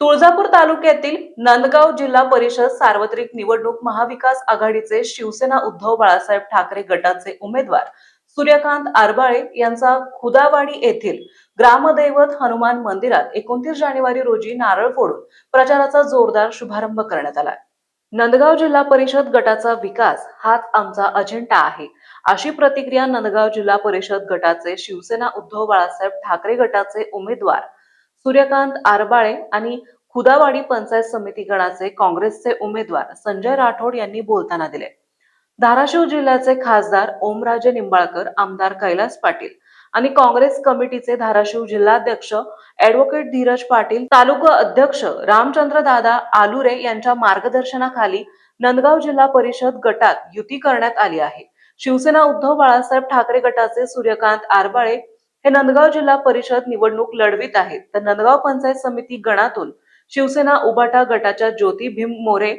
तुळजापूर तालुक्यातील नंदगाव जिल्हा परिषद सार्वत्रिक निवडणूक महाविकास आघाडीचे शिवसेना उद्धव बाळासाहेब ठाकरे गटाचे उमेदवार सूर्यकांत आरबाळे यांचा खुदावाडी येथील ग्रामदैवत हनुमान मंदिरात एकोणतीस जानेवारी रोजी नारळ फोडून प्रचाराचा जोरदार शुभारंभ करण्यात आला. नंदगाव जिल्हा परिषद गटाचा विकास हाच आमचा अजेंडा आहे अशी प्रतिक्रिया नंदगाव जिल्हा परिषद गटाचे शिवसेना उद्धव बाळासाहेब ठाकरे गटाचे उमेदवार सूर्यकांत आरबाळे आणि खुदावाडी पंचायत समिती गणाचे काँग्रेसचे उमेदवार संजय राठोड यांनी बोलताना दिले. धाराशिव जिल्ह्याचे खासदार ओमराजे निंबाळकर आमदार कैलास पाटील आणि काँग्रेस कमिटीचे धाराशिव जिल्हाध्यक्ष ऍडव्होकेट धीरज पाटील तालुका अध्यक्ष रामचंद्र दादा आलुरे यांच्या मार्गदर्शनाखाली नंदगाव जिल्हा परिषद गटात युती करण्यात आली आहे. शिवसेना उद्धव बाळासाहेब ठाकरे गटाचे सूर्यकांत आरबाळे हे नंदगाव जिल्हा परिषद निवडणूक लढवित आहेत तर नंदगाव पंचायत समिती गणातून शिवसेना उबाटा गटाच्या ज्योती भीम मोरे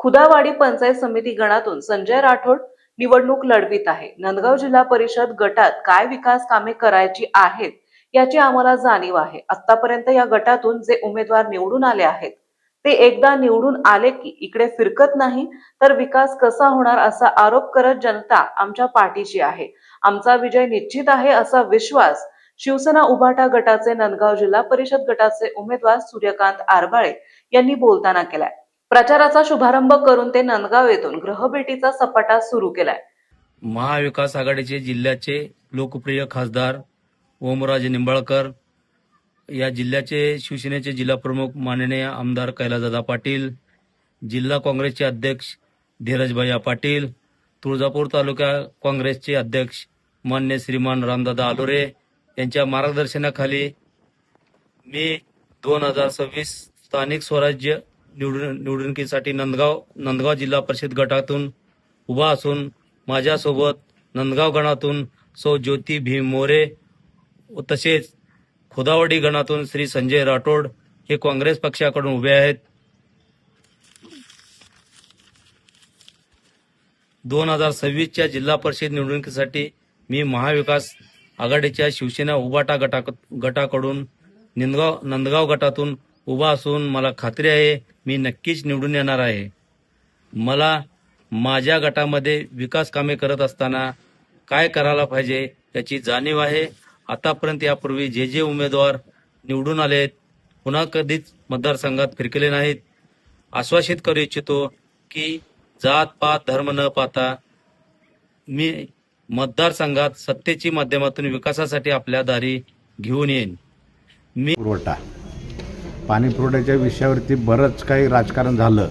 खुदावाडी पंचायत समिती गणातून संजय राठोड निवडणूक लढवित आहे. नंदगाव जिल्हा परिषद गटात काय विकास कामे करायची आहेत याची आम्हाला जाणीव आहे. आतापर्यंत या गटातून जे उमेदवार निवडून आले आहेत ते एकदा निवडून आले की इकडे फिरकत नाही तर विकास कसा होणार असा आरोप करत जनता आमच्या पाठीशी आहे. आमचा विजय निश्चित आहे असा विश्वास शिवसेना उभाटा गटाचे नंदगाव जिल्हा परिषद गटाचे उमेदवार सूर्यकांत आरबाळे यांनी बोलताना केलाय. प्रचाराचा शुभारंभ करून ते नंदगाव येथून ग्रहभेटीचा सपाटा सुरू केलाय. महाविकास आघाडीचे जिल्ह्याचे लोकप्रिय खासदार ओमराजे निंबाळकर या जिल्ह्याचे शिवसेनेचे जिल्हाप्रमुख माननीय आमदार कैलासदादा पाटील जिल्हा काँग्रेसचे अध्यक्ष धीरजभैया पाटील तुळजापूर तालुका काँग्रेसचे अध्यक्ष मान्य श्रीमान रामदादा आलोरे यांच्या मार्गदर्शनाखाली मी दोन हजार सव्वीस स्थानिक स्वराज्य निवडून निवडणुकीसाठी नंदगाव नंदगाव जिल्हा परिषद गटातून उभा असून माझ्यासोबत नंदगाव गणातून सौ ज्योती भीम मोरे तसेच खुदावडी गणातून श्री संजय राठोड हे काँग्रेस पक्षाकडून उभे आहेत. दोन हजार सव्वीसच्या जिल्हा परिषद निवडणुकीसाठी मी महाविकास आघाडीच्या शिवसेना उबाटा गटा गटाकडून निंदगाव नंदगाव गटातून उभा असून मला खात्री आहे मी नक्कीच निवडून येणार आहे. मला माझ्या गटामध्ये विकास कामे करत असताना काय करायला पाहिजे याची जाणीव आहे. आतापर्यंत यापूर्वी जे जे उमेदवार निवडून आलेत पुन्हा कधीच मतदारसंघात फिरकले नाहीत. आश्वासित करू इच्छितो की जात पात धर्म न पाहता मी मतदारसंघात सत्तेची माध्यमातून विकासासाठी आपल्या दारी घेऊन येईन. मी पुरवठा. पाणी पुरवठ्याच्या विषयावरती बरंच काही राजकारण झालं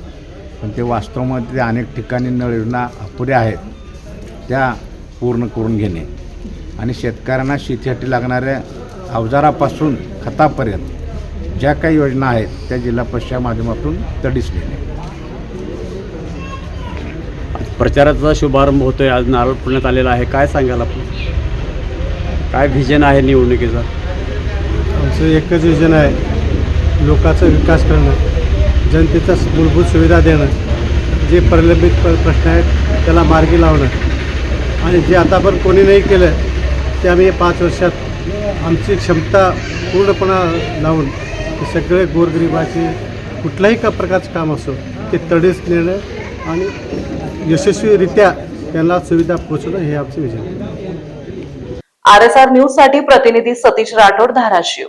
पण ते वास्तवामध्ये अनेक ठिकाणी नळ योजना अपुऱ्या आहेत त्या पूर्ण करून घेणे. आणि शेतकऱ्यांना शेतीसाठी लागणाऱ्या अवजारापासून खतापर्यंत ज्या काही योजना आहेत त्या जिल्हा परिषदेच्या माध्यमातून तडीस नेणे प्रचाराचा शुभारंभ होतोय. आज नारळ पुण्यात आलेला आहे. काय सांगाल आपण? काय व्हिजन आहे निवडणुकीचा? आमचं एकच विजन आहे लोकांचा विकास करणं जनतेचा मूलभूत सुविधा देणं जे प्रलंबित प- प्रश्न आहेत त्याला मार्गी लावणं. आणि जे आता पण कोणी नाही केलं ते आम्ही पाच वर्षात आमची क्षमता पूर्णपणा लावून सगळे गोरगरिबाचे कुठल्याही का प्रकारचं काम असो ते तडीस नेणं आणि यशस्वीरित्या त्यांना सुविधा पोचवणं हे आमचे विजन आर एस आर न्यूजसाठी प्रतिनिधी सतीश राठोड धाराशिव.